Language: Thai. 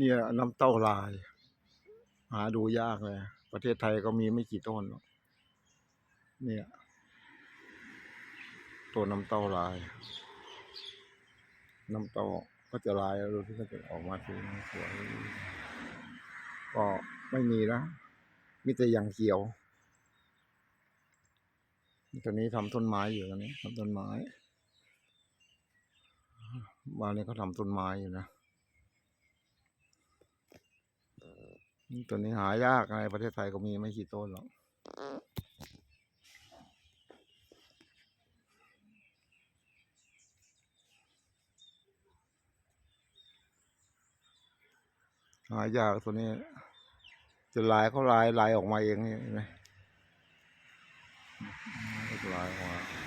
เนี่ยน้ำเต้าลาย หาดูยากเลย ประเทศไทยก็มีไม่กี่ต้นเนี่ยตัวน้ำเต้าลาย น้ำเต้าก็จะลายแล้วดูที่ก็จะออกมาสวยสวยก็ไม่มีนะมีแต่อย่างเขียวตอนนี้ทำต้นไม้อยู่ตอนนี้ทำต้นไม้บ้านนี้เขาทำต้นไม้อยู่นะ ตัวนี้หายากในประเทศไทยก็มีไม่กี่ต้นหรอกหายากตัวนี้จะลายเขาลายลายออกมาเองนี่เห็นไหมลายออกมา